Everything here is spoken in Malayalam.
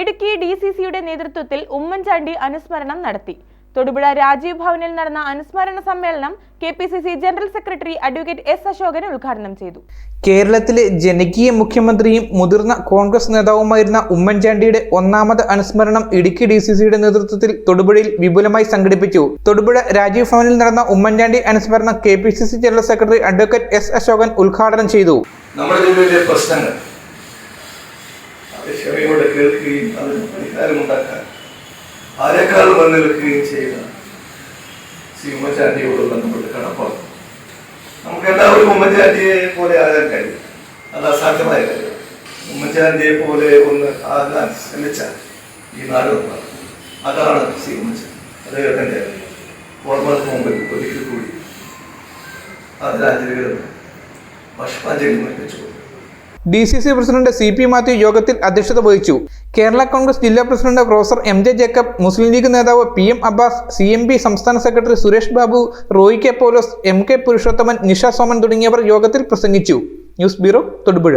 ഇടുക്കി ഡി സി സിയുടെ നേതൃത്വത്തിൽ ഉമ്മൻചാണ്ടി അനുസ്മരണം നടത്തി. തൊടുപുഴ രാജീവ് ഭവനിൽ നടന്ന അനുസ്മരണ സമ്മേളനം K P C C general secretary advocate S Ashokan ഉദ്ഘാടനം ചെയ്തു. കേരളത്തിലെ ജനകീയ മുഖ്യമന്ത്രിയും മുതിർന്ന കോൺഗ്രസ് നേതാവുമായിരുന്ന ഉമ്മൻചാണ്ടിയുടെ ഒന്നാമത് അനുസ്മരണം ഇടുക്കി ഡി സി സിയുടെ നേതൃത്വത്തിൽ തൊടുപുഴയിൽ വിപുലമായി സംഘടിപ്പിച്ചു. തൊടുപുഴ രാജീവ് ഭവനിൽ നടന്ന ഉമ്മൻചാണ്ടി അനുസ്മരണം K P C C general secretary advocate S Ashokan ഉദ്ഘാടനം ചെയ്തു. നമ്മുടെ ജില്ലയിലെ പ്രശ്നങ്ങൾ ക്ഷമയോടെ കേൾക്കുകയും അതിന് പരിഹാരമുണ്ടാക്കാൻ ആരെക്കാൾ വന്നു നിൽക്കുകയും ചെയ്ത ശ്രീ ഉമ്മൻചാണ്ടിയോടുള്ള നമ്മുടെ കടപ്പാട്. നമുക്ക് എല്ലാവർക്കും ഉമ്മൻചാണ്ടിയെ പോലെ ആകാൻ കഴിയും. അത് അസാധ്യമായ കാര്യം. ഉമ്മൻചാണ്ടിയെ പോലെ ഒന്ന് ആകാൻ ശ്രമിച്ച ഈ നാട്. അതാണ് ശ്രീ ഉമ്മൻചാണ്ടി. അദ്ദേഹത്തിന്റെ ഓർമ്മകൾക്ക് മുമ്പിൽ ഒരിക്കൽ കൂടി ആദരാഞ്ജലികളും ബാഷ്പാഞ്ജലിയും അർപ്പിച്ചു D C C president C P Mathew യോഗത്തിൽ അധ്യക്ഷത വഹിച്ചു. കേരള കോൺഗ്രസ് ജില്ലാ president professor M J Jacob Muslim League നേതാവ് P M Abbas C M P സംസ്ഥാന secretary Suresh Babu Roy K Polose M K Purushothaman Nisha Soman തുടങ്ങിയവർ യോഗത്തിൽ പ്രസംഗിച്ചു. News bureau Thodupuzha.